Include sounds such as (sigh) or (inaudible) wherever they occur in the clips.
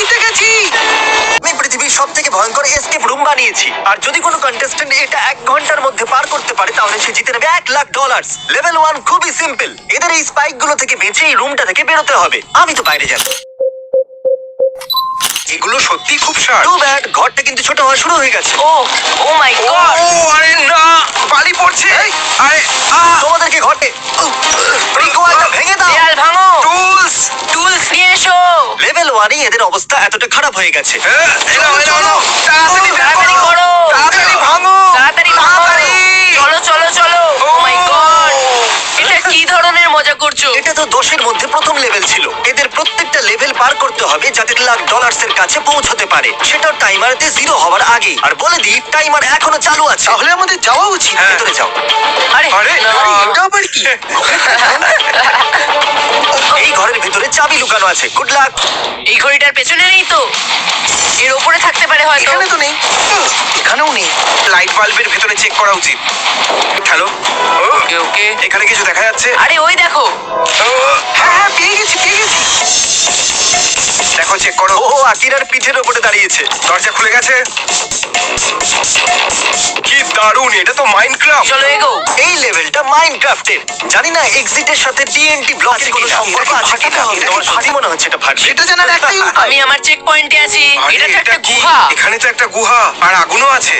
জিতে গেছি। আমি পৃথিবীর সব থেকে ভয়ঙ্কর এসকেপ রুম বানিয়েছি। আর যদি কোনো কন্টেস্টেন্ট এটা এক ঘণ্টার মধ্যে পার করতে পারে তাহলে সে জিতে নেবে এক লাখ ডলার লেভেল ওয়ান খুবই সিম্পল এদের এই স্পাইকগুলো থেকে বেঁচে এই রুমটা থেকে বেরোতে হবে। আমি তো বাইরে যাব। এগুলো সত্যি খুব শার্প টু ব্যাড ঘরটা কিন্তু ছোট হওয়া শুরু হয়ে গেছে। ও ও মাই ও আরে না! বালি পড়ছে। আরে তোমাদেরকে ঘটে ব্রিক ওয়ালটা ভেঙে দাও। দেয়াল ভাঙো। টুলস টুলস নিয়ে এসো। লেভেল ওয়ানে এদের অবস্থা এতটা খারাপ হয়ে গেছে। করো তাড়াতাড়ি ভাঙো। তাড়াতাড়ি ভাঙো তাড়াতাড়ি। চলো চলো চলো ও Oh মাই গড এটা কি ধরনের মজা করছ এটা তো দশের মধ্যে প্রথম লেভেল ছিল। এদের প্রত্যেকটা লেভেল পার করতে হবে যাতে লাখ ডলার্স এর কাছে পৌঁছতে পারে। সেটাও টাইমারতে জিরো হওয়ার আগে আর বলে দিই টাইমার এখনও চালু আছে। তাহলে আমাদের যাওয়া উচিত। হ্যাঁ, ভেতরে যাও। আরে আরে আরে, এটা আবার কি? (laughs) এই ঘরের ভিতরে চাবি লুকানো আছে। গুড লাক এই ঘড়িটার পেছনে নেই তো। এর উপরে থাকতে পারে হয়তো। এখানে তো নেই। এখানেও নেই। লাইট বাল্বের ভেতরে চেক করা উচিত। হ্যালো ওকে ওকে এখানে কিছু দেখা যাচ্ছে? আরে ওই দেখো হ্যাঁ গেছি চেক করো ও আকিরার পিঠের ওপরে দাঁড়িয়েছে। দরজা খুলে গেছে? কি দারুণ এটা তো মাইনক্রাফট চলো এগো। এই লেভেলটা মাইনক্রাফটের জানি না এক্সিটের সাথে টিএনটি ব্লকের কোনো সম্পর্ক এটা কি আছে কিনা? ফাটাতে হবে? তোমার সত্যি মনে হচ্ছে এটা ফাটবে সেটা জানার একটাই উপায়। আমি আমার চেক পয়েন্টে আছি। আরে, এটা তো একটা কি? গুহা। এখানে তো একটা গুহা। আর আগুনও আছে।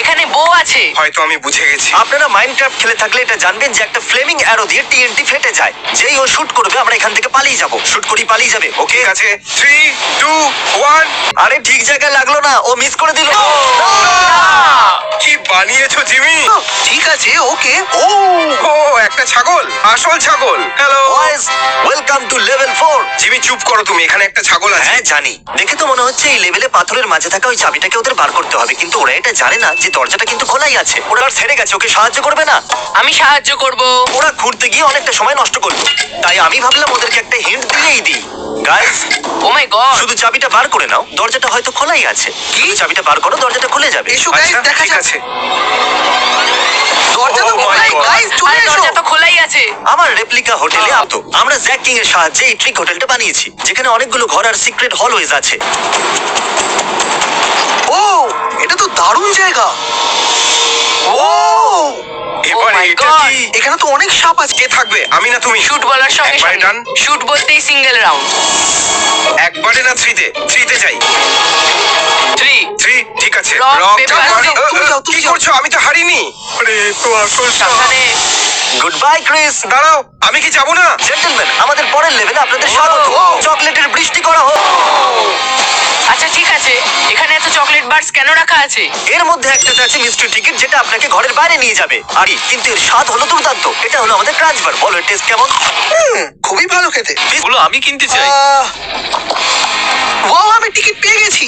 এখানে বউ আছে। হয়তো আমি বুঝে গেছি। আপনারা মাইনক্রাফট খেলে থাকলে এটা জানবেন যে একটা ফ্লেমিং অ্যারো দিয়ে টিএনটি ফেটে যায়। যেই ও শুট করবে আমরা এখান থেকে পালিয়ে যাব। শুট করি পালিয়ে যাবে। ওকে ঠিক আছে। থ্রি টু ওয়ান আরে ঠিক জায়গায় লাগল না। ও মিস করে দিল। কি বানিয়েছো জিমি? ঠিক আছে ওকে। ও ও একটা ছাগল আসল ছাগল। Hello boys welcome to level 4 Jimmy চুপ করো তুমি এখানে একটা ছাগল আছে। হ্যাঁ জানি। দেখে তো মনে হচ্ছে এই লেভেলে পাথরের মাঝে থাকা ওই চাবিটাকে ওদের বার করতে হবে কিন্তু ওরা এটা জানে না যে দরজাটা কিন্তু খোলাই আছে। ওরা আর ছেড়ে গেছে ওকে সাহায্য করবে না। আমি সাহায্য করব। ওরা ঘুরতে গিয়ে অনেকটা সময় নষ্ট করল তাই আমি ভাবলাম ওদেরকে একটা হিন্ট দিয়েই দিই। গাইস ও মাই গড শুধু চাবিটা বার করে নাও দরজাটা হয়তো খোলাই আছে। কি? চাবিটা বার করো দরজাটা খুলে যাবে। এসো গাইস আচ্ছা, দেখা ঠিক যাচ্ছে দরজা তো Oh my খোলাই God. গাইস চলে আরে এসো। দরজা তো খোলাই আছে। আমার রেপ্লিকা হোটেলে আতো আমরা জ্যাক কিং এর সাহায্যে এই ট্রিক হোটেলটা বানিয়েছি যেখানে অনেকগুলো ঘর আর সিক্রেট হলওয়েজ আছে। ও এটা তো দারুণ জায়গা। ও God. কি? এখানে তো অনেক সাপ আছে। কে থাকবে? আমি না তুমি? শুট বলার সঙ্গে একবারে ডান শুট বলতেই সিঙ্গেল রাউন্ড একবারে না থ্রিতে থ্রিতে যাই। থ্রি থ্রি ঠিক আছে। Rock, rock paper, scissors. তুমি করছ? আমি তো হারিনি। আরে তো আসল সাবধানে। গুড বাই ক্রিস দাঁড়াও। আমি কি যাব না? জেন্টলম্যান আমাদের পরের লেভেলে আপনাদের স্বাগত। ও। চকলেটের বৃষ্টি করা হোক। বার্স কেন রাখা আছে? এর মধ্যে একটাতে আছে মিষ্টি টিকিট যেটা আপনাকে ঘরের বাইরে নিয়ে যাবে। আরে কিন্তু এর স্বাদ হলো দুর্দান্ত। এটা হলো আমাদের ক্রাঞ্চ বার বলো টেস্ট কেমন? খুবই ভালো খেতে। এগুলো আমি কিনতে চাই। ও আমি টিকিট পেয়ে গেছি।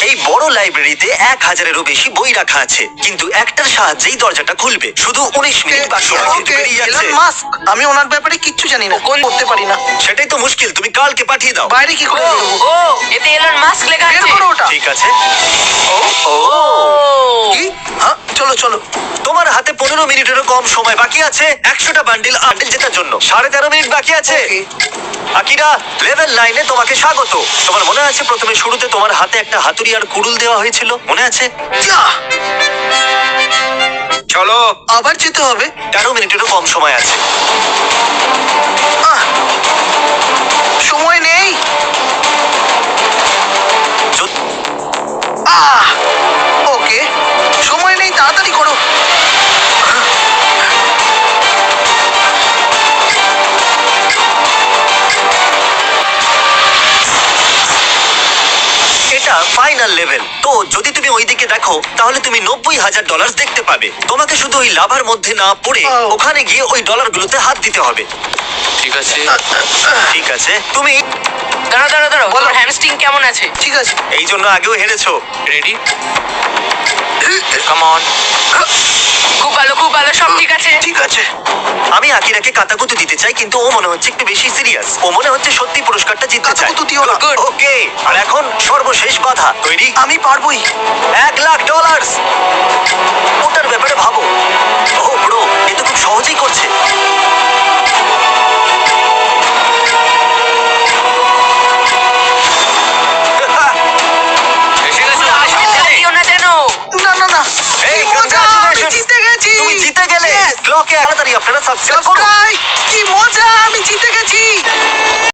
এই বড় লাইব্রেরিতে এক হাজারেরও বেশি বই রাখা আছে। কিন্তু একটার সাহায্যেই দরজাটা খুলবে। শুধু উনিশ মিনিট ওকে যাচ্ছে। এলন মাস্ক আমি ওনার ব্যাপারে কিচ্ছু জানি না। কোন করতে পারি না। সেটাই তো মুশকিল তুমি কালকে পাঠিয়ে দাও। বাইরে কি করে ও বেরোবো? ও এতে এলন মাস্ক লেখা বের আছে। করো ওটা। ঠিক আছে। ও ও। পনেরো মিনিটেরও কম সময় বাকি আছে একশোটা বান্ডিল আন্ডিল জেতার জন্য। সাড়ে তেরো মিনিট বাকি আছে. আকিরা লেভেল লাইনে তোমাকে স্বাগত। তোমার মনে আছে প্রথমে শুরুতে তোমার হাতে একটা হাতুড়ি আর কুড়ুল দেওয়া হয়েছিল? মনে আছে? চলো। আবার যেতে হবে। তেরো মিনিটেরও কম সময় আছে। আহ, সময় নেই। যদি- আহ! ফাইনাল লেভেল তো যদি তুমি ওইদিকে দেখো তাহলে তুমি নব্বই হাজার ডলার দেখতে পাবে। তোমাকে শুধু ওই লাভার মধ্যে না পড়ে ওখানে গিয়ে ওই ডলার গুলোতে হাত দিতে হবে। ঠিক আছে। ঠিক আছে। তুমি দাঁড়া দাঁড়া দাঁড়া বলো। হ্যামস্ট্রিং কেমন আছে? ঠিক আছে। এই জন্য আগেও হেরেছো। রেডি কাম অন খুব ভালো খুব ভালো সব ঠিক আছে। ঠিক আছে। আমি আকিরাকে কাতাকুতু দিতে চাই কিন্তু ও মনে হচ্ছে একটু বেশি সিরিয়াস ও মনে হচ্ছে সত্যি পুরস্কারটা জিততে চায়। কাতাকুতু দিও না। Good, good. ওকে আর এখন সর্বশেষ বাধা। তৈরি। আমি পারবোই। এক লাখ ডলার ওটার ব্যাপারে ভাবো। ও ব্রো এ তো ব্লকে তাড়াতাড়ি আপনারা সাবস্ক্রাইব করুন কি মজা আমি জিতে গেছি।